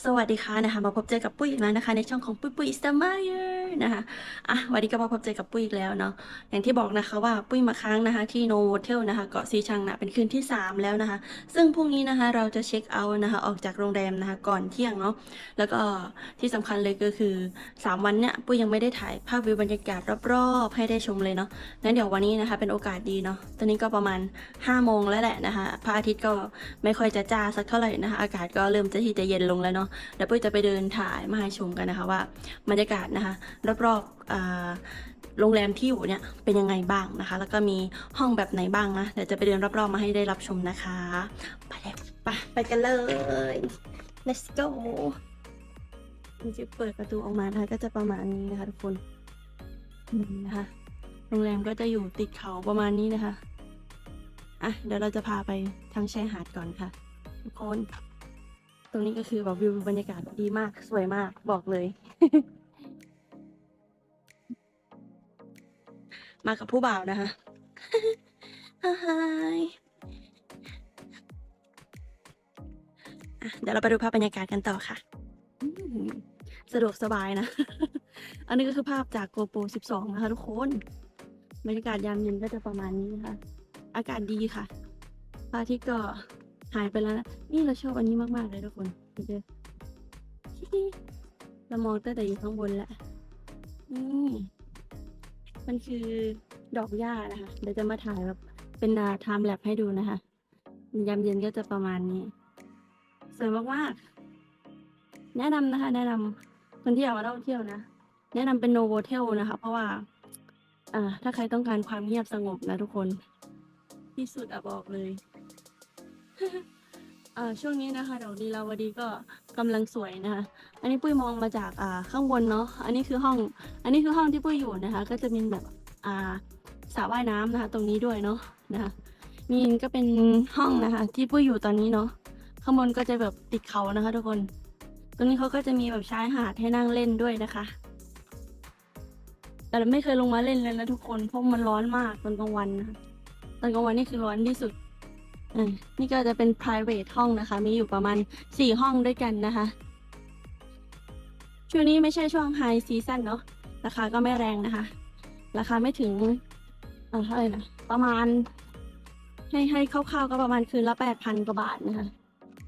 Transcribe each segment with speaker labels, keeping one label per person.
Speaker 1: สวัสดีค่ะนะคะ มาพบเจอกับปุ้ยอีกแล้วนะคะ ในช่องของปุ้ยปุ้ยสตาร์มาย นะคะอะวันนี้ก็มาพบเจอกับปุ้ยอีกแล้วเนาะอย่างที่บอกนะคะว่าปุ้ยมาค้างนะคะที่โนโวเทลนะคะเกาะซีชังนะเป็นคืนที่ 3 แล้วนะคะ ซึ่งพรุ่งนี้นะคะเราจะเช็คเอาท์นะคะออกจากโรงแรมนะคะก่อนเที่ยงเนาะแล้วก็ที่สำคัญเลยก็คือ 3 วันเนี่ยปุ้ยยังไม่ได้ถ่ายภาพวิวบรรยากาศรอบๆให้ได้ชมเลยเนาะงั้นเดี๋ยววันนี้นะคะเป็นโอกาสดีเนาะตอนนี้ก็ประมาณ5โมงแล้วแหละนะคะพระอาทิตย์ก็ไม่ค่อยจะจ้าสักเท่าไหร่นะคะอากาศก็เริ่มจะที่จะเย็นลงแล้วเนาะเดี๋ยวปุ้ยจะไปเดินถ่ายมาให้ชมกันนะคะว่าบรรยากาศนะคะรอบๆโรงแรมที่อยู่เนี่ยเป็นยังไงบ้างนะคะ แล้วก็มีห้องแบบไหนบ้างนะเดี๋ยวจะไปเดินรอบๆมาให้ได้รับชมนะคะไปแล้วไปไปกันเลย let's go นี่จะเปิดประตูออกมานะคะก็จะประมาณนี้นะคะทุกคนนี่นะคะโรงแรมก็จะอยู่ติดเขาประมาณนี้นะคะอะเดี๋ยวเราจะพาไปทางชายหาดก่อนค่ะ ทุกคน ตรงนี้ก็คือแบบวิวบรรยากาศดีมากสวยมากบอกเลย มากับผู้บ่าวนะคะฮายเดี๋ยวเราไปดูภาพบรรยากาศกันต่อค่ะ สะดวกสบายนะ อันนี้ก็คือภาพจาก GoPro 12 นะคะทุกคน บรรยากาศยามเย็นก็จะประมาณนี้นะคะ อากาศดีค่ะพระอาทิตย์ก็หายไปแล้วนะนี่เราชอบอันนี้มาก ๆ เลยทุกคนดูดิเรามองตั้งแต่อยู่ข้างบนแล้วนี่ มันคือดอกหญ้านะคะ เดี๋ยวจะมาถ่ายแบบเป็นดาไทม์แลปให้ดูนะคะยามเย็นก็จะประมาณนี้สวยมากๆแนะนำนะคะ แนะนำคนที่อยากมาท่องเที่ยวนะ แนะนำเป็นโนโวเทลนะคะ เพราะว่า อ่า ถ้าใครต้องการความเงียบสงบนะทุกคน ที่สุดอะบอกเลย อ่าช่วงนี้นะคะดอกดีลาวดีก็กำลังสวยนะคะ อันนี้ปุ้ยมองมาจากอ่าข้างบนเนาะ อันนี้คือห้อง อันนี้คือห้องที่ปุ้ยอยู่นะคะ ก็จะมีแบบอ่าสระว่ายน้ำนะคะ ตรงนี้ด้วยเนาะนะคะมีก็เป็นห้องนะคะ ที่ปุ้ยอยู่ตอนนี้เนาะ ข้างบนก็จะแบบติดเขานะคะ ทุกคน ตรงนี้เขาก็จะมีแบบชายหาดให้นั่งเล่นด้วยนะคะ แต่เราไม่เคยลงมาเล่นเลยนะทุกคน เพราะมันร้อนมากตอนกลางวันนะะตอนกลางวันนี่คือร้อนที่สุด อ่านี่ก็จะเป็น private ห้องนะคะ มีอยู่ประมาณสี่ห้องด้วยกันนะคะ ช่วงนี้ไม่ใช่ช่วง high season เนาะ ราคาก็ไม่แรงนะคะ ราคาไม่ถึงเอ่อเท่าไหร่นะ ประมาณ ให้ให้คร่าวๆก็ประมาณคืนละแปดพันกว่าบาทนะคะ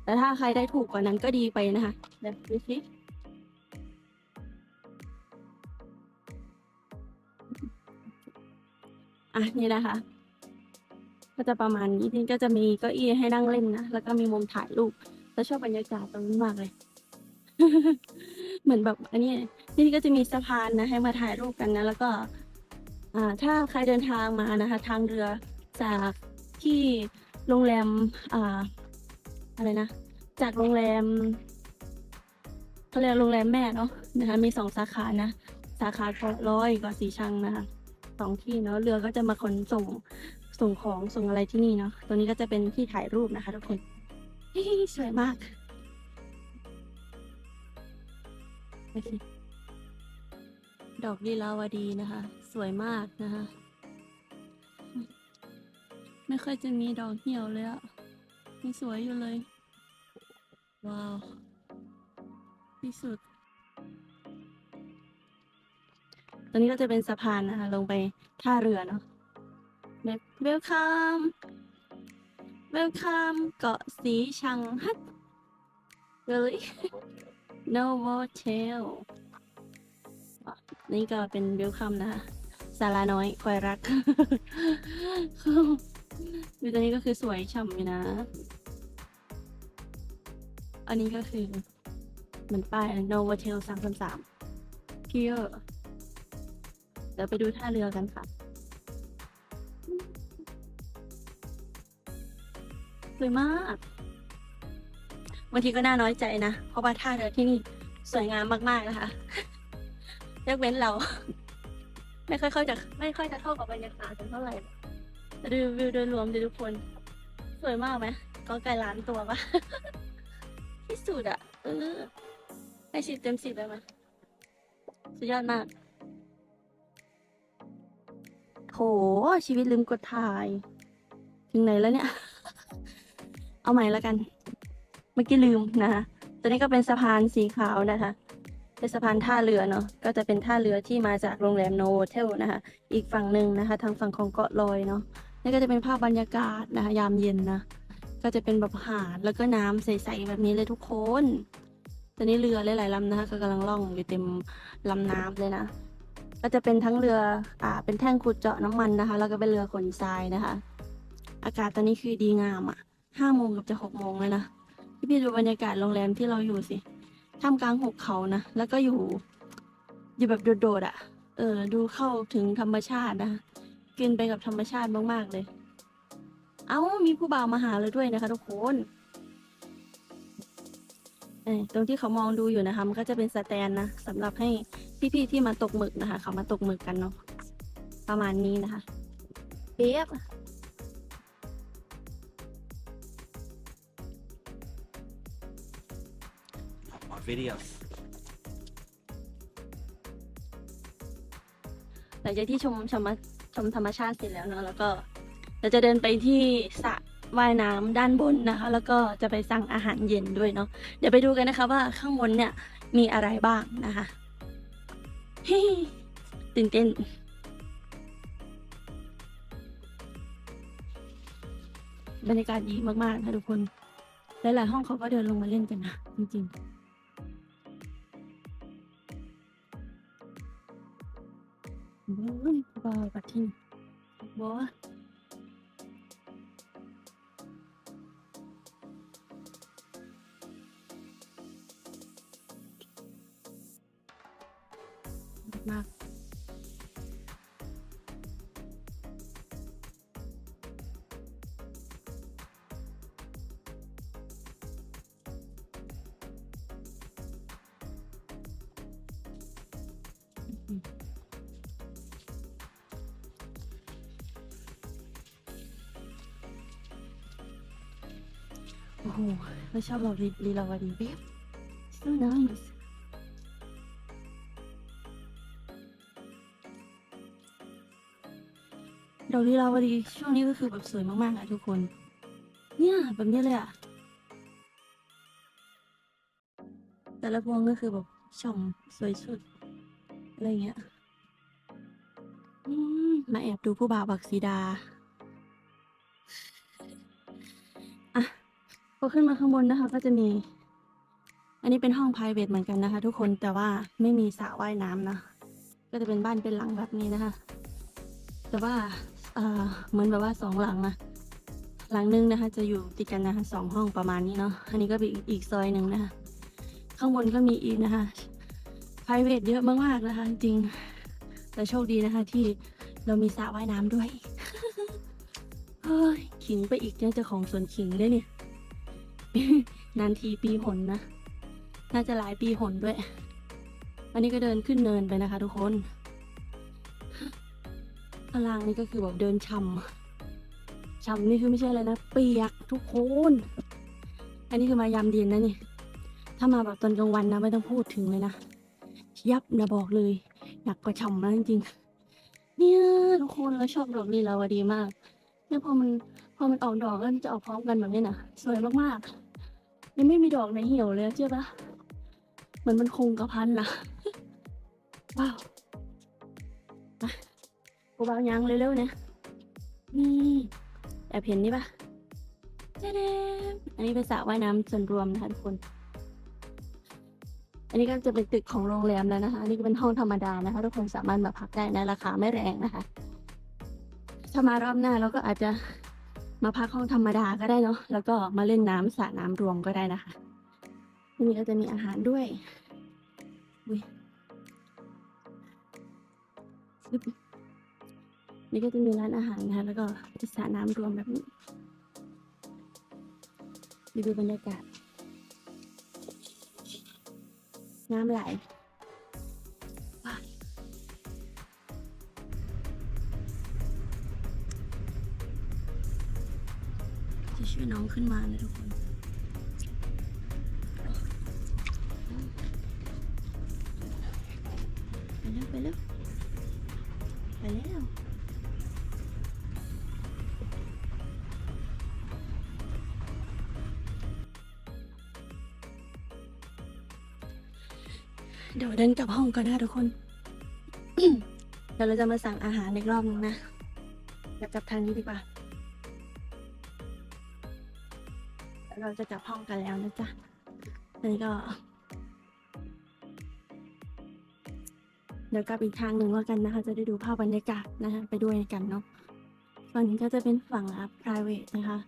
Speaker 1: แต่ถ้าใครได้ถูกกว่านั้นก็ดีไปนะคะเดี๋ยวดูสิอะนี่นะคะ ก็จะประมาณนี้นี่ก็จะมีเก้าอี้ให้นั่งเล่นนะแล้วก็มีมุมถ่ายรูปแล้วชอบบรรยากาศตรงนี้มากเลย เหมือนแบบอันนี้ที่นี่ก็จะมีสะพานนะให้มาถ่ายรูปกันนะแล้วก็ อ่า ถ้าใครเดินทางมานะคะ ทางเรือจากที่โรงแรมอ่าอะไรนะจากโรงแรมเขาเรียกโรงแรมแม่เนาะนะคะ มีสองสาขานะสาขาเกาะร้อยเกาะสีชังนะคะสองที่เนาะเรือก็จะมาขนส่ง ส่งของส่งอะไรที่นี่เนาะตัวนี้ก็จะเป็นที่ถ่ายรูปนะคะ ทุกคนสวยมากโอเคดอกดีลาวดีนะคะ สวยมากนะคะ ไม่เคยจะมีดอกเหี่ยวเลยอะยังสวยอยู่เลย ว้าวที่สุด ตรงนี้ก็จะเป็นสะพานนะคะ ลงไปท่าเรือเนาะ เวลคัมเวลคัมเกาะสีชังฮัท really no hotel นี่ก็เป็นเวลคัมนะคะสาราน้อยคอยรักวิวตรงนี้ก็คือสวยฉ่ำอยู่นะ อันนี้ก็คือเหมือนป้าย no hotel สามสามสามเกียร์เดี๋ยวไปดูท่าเรือกันค่ะ วยมากบางทีก็น่าน้อยใจนะ เพราะว่าท่าเรือที่นี่สวยงามมากๆนะคะยกเว้นเรา ไม่ค่อยเข้าจะไม่ค่อยจะเข้ากับบรรยากาศกันเท่าไหร่แต่ดูวิวโดยรวมดูทุกคน สวยมากไหมก็ไกลล้านตัวปะที่สุดอะเออให้สิบเต็มสิบเลยมั้ยสุดยอดมากโถชีวิตลืมกดถ่าย ถึงไหนแล้วเนี่ย เอาใหม่แล้วกัน เมื่อกี้ลืมนะคะตัวนี้ก็เป็นสะพานสีขาวนะคะ เป็นสะพานท่าเรือเนาะ ก็จะเป็นท่าเรือที่มาจากโรงแรมโนเทลนะคะ อีกฝั่งหนึ่งนะคะ ทางฝั่งของเกาะลอยเนาะ นี่ก็จะเป็นภาพบรรยากาศนะคะ ยามเย็นนะ ก็จะเป็นแบบหาดแล้วก็น้ำใสๆแบบนี้เลยทุกคน ตอนนี้เรือหลายๆลำนะคะก็กำลังล่องอยู่เต็มลำน้ำเลยนะ ก็จะเป็นทั้งเรือ อ่า เป็นแท่งขุดเจาะน้ำมันนะคะ แล้วก็เป็นเรือขนทรายนะคะ อากาศตอนนี้คือดีงามอะ ห้าโมงกับจะหกโมงแล้วนะพี่พี่ดูบรรยากาศโรงแรมที่เราอยู่สิท่ามกลางหุบเขานะ แล้วก็อยู่ อยู่แบบโดดๆอะ เออ ดูเข้าถึงธรรมชาตินะ กินไปกับธรรมชาติมากๆเลย เอ้า มีผู้บ่าวมาหาเลยด้วยนะคะทุกคนตรงที่เขามองดูอยู่นะคะ มันก็จะเป็นสแตนนะสำหรับให้พี่ๆที่มาตกหมึกนะคะ เขามาตกหมึกกันเนาะประมาณนี้นะคะเปียบ
Speaker 2: videos.
Speaker 1: หลังจากที่ชมชมชมธรรมชาติเสร็จแล้วเนาะแล้วก็เราจะเดินไปที่สระว่ายน้ำด้านบนนะคะ แล้วก็จะไปสั่งอาหารเย็นด้วยเนาะเดี๋ยวไปดูกันนะคะว่าข้างบนเนี่ยมีอะไรบ้างนะคะฮ้ตื่นเต้นบรรยากาศดีมากๆนะทุกคน หลายๆห้องเขาก็เดินลงมาเล่นกันนะจริงๆ เฮ้ยบาบัดทิบ่มาก โอ้โหเราชอบเราลีลีลาวดีเว็บ so nice ดอกลีลาวดีช่วงนี้ก็คือแบบสวยมากๆอะทุกคน เนี่ยแบบนี้เลยอะแต่ละพวงก็คือแบบช่อมสวยสุด อะไรเงี้ยอืมมาแอบดูผู้บ่าวบักสีดา อขึ้นมาข้างบนนะคะ ก็จะมี อันนี้เป็นห้อง p r i v a t เหมือนกันนะคะ ทุกคนแต่ว่าไม่มีสระว่ายน้ำนะ ก็จะเป็นบ้านเป็นหลังแบบนี้นะคะ แต่ว่าเออเหมือนแบบว่าสองหลังนะหลังนึงนะคะ จะอยู่ติดกันนะคะสองห้องประมาณนี้เนาะอันนี้ก็เป็นอีกซอยหนึ่งนะคะ ข้างบนก็มีอีกนะคะ p r i v a t เยอะมากๆนะคะ จริงแต่โชคดีนะคะ ที่เรามีสระว่ายน้ำด้วยเฮ้ยขิงไปอีกยังเจ้าของสวนขิงเลยเนี่ย นานทีปีหนนะ น่าจะหลายปีหนด้วย อันนี้ก็เดินขึ้นเนินไปนะคะ ทุกคนข้างล่างนี่ก็คือแบบเดินช่ำช่ำนี่คือไม่ใช่อะไรนะ เปียกทุกคน อันนี้คือมายามเย็นนะนี่ ถ้ามาแบบตอนกลางวันนะไม่ต้องพูดถึงเลยนะ ยับนะบอกเลย หนักกว่าช่ำนะจริงๆ เนี่ยทุกคนเราชอบดอกลีลาวดีมากเนี่ยพอมันพอมันออกดอกแล้วมันจะออกพร้อมกันแบบนี้นะสวยมากๆ ยังไม่มีดอกในเหี่ยวเลยเชื่อปะเหมือนมันคงกระพันนะว้าวมากูบางยังเร็วๆเนี่ยนี่แอบเห็นนี่ปะเจ๊ดมอันนี้เป็นสระว่ายน้ำส่วนรวมนะคะทุกคน อันนี้ก็จะเป็นตึกของโรงแรมแล้วนะคะ อันนี้ก็เป็นห้องธรรมดานะคะ ทุกคนสามารถมาพักได้นะราคาไม่แรงนะคะ ถ้ามารอบหน้าเราก็อาจจะ มาพักห้องธรรมดาก็ได้เนาะแล้วก็มาเล่นน้ำสระน้ำรวมก็ได้นะคะที่นี่ก็จะมีอาหารด้วยอุ๊ยนี่ก็จะมีร้านอาหารนะคะแล้วก็สระน้ำรวมแบบนี้ดูดูบรรยากาศน้ำไหล ขึ้นมานะทุกคนไปแล้วไปแล้วไปแล้วเดี๋ยวเดินกลับห้องก่อนนะทุกคน เดี๋ยวเราจะมาสั่งอาหารอีกรอบนึงนะกลับทางนี้ดีกว่า เราจะกลับห้องกันแล้วนะจ๊ะอันนี้ก็ เดี๋ยวกลับอีกทางหนึ่งแล้วกันนะคะ จะได้ดูภาพบรรยากาศนะคะไปด้วยกันเนาะฝั่งนี้ก็จะเป็นฝั่งรับ private นะคะ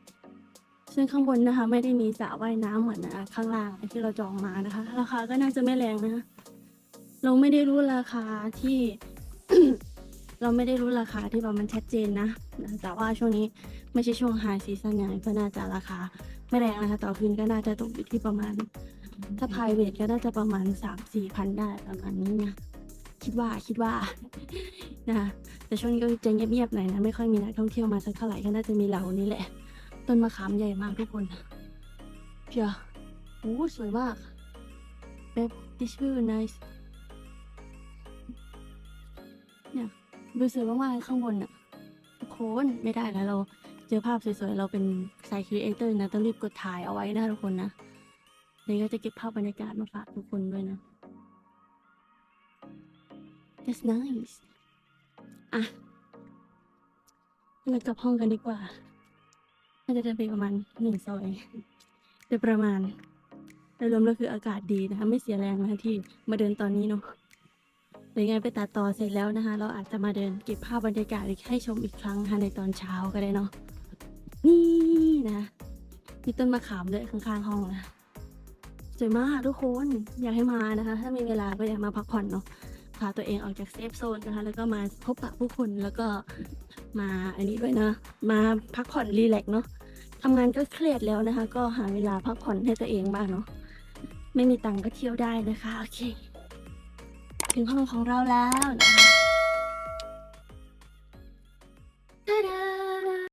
Speaker 1: ซึ่งข้างบนนะคะ ไม่ได้มีสระว่ายน้ำเหมือนนะคะข้างล่างที่เราจองมานะคะ ราคาก็น่าจะไม่แรงนะคะ เราไม่ได้รู้ราคาที่ เราไม่ได้รู้ราคาที่แบบมันชัดเจนนะ แต่ว่าช่วงนี้ไม่ใช่ช่วงไฮซีซั่นอย่างก็น่าจะราคา ไม่แรงนะคะ ต่อคืนก็น่าจะตกอยู่ที่ประมาณ ถ้า p r i v a t ก็น่าจะประมาณสามสี่พันได้ประมาณนี้นะ คิดว่าคิดว่านะแต่ช่วงนี้ก็จะเงียบๆหน่อยนะไม่ค่อยมีนักท่องเที่ยวมาสักเท่าไหร่ก็น่าจะมีเรานี่แหละ ต้นมะขามใหญ่มากทุกคนเชียโอ้สวยมากแบบ this view nice เนี่ยดูสวยมากๆข้างบนอะทุกคนไม่ได้แล้วเราเจอภาพสวยๆ เราเป็นสายครีเอเตอร์นะ ต้องรีบกดถ่ายเอาไว้นะทุกคนนะนี่ก็จะเก็บภาพบรรยากาศมาฝากทุกคนด้วยนะ that's nice อะเรากลับห้องกันดีกว่าน่าจะเดินไปประมาณหนึ่งซอยโดยประมาณโดยรวมแล้วคืออากาศดีนะคะ ไม่เสียแรงนะที่มาเดินตอนนี้เนาะ เดี๋ยไงไปตัดต่อเสร็จแล้วนะคะ เราอาจจะมาเดินเก็บภาพบรรยากาศให้ชมอีกครั้งนะคะในตอนเช้าก็ได้เนาะนี่นะมีต้นมะขามด้วยข้างๆห้องนะสวยมากทุกคนอยากให้มานะคะ ถ้ามีเวลาก็อยากมาพักผ่อนเนาะพาตัวเองออกจากเซฟโซนนะคะ แล้วก็มาพบปะผู้คนแล้วก็มาอันนี้ด้วยนะมาพักผ่อนรีแลกซ์เนาะทำงานก็เครียดแล้วนะคะ ก็หาเวลาพักผ่อนให้ตัวเองบ้างเนาะไม่มีตังค์ก็เที่ยวได้นะคะ โอเค ถึงห้องของเราแล้วนะคะ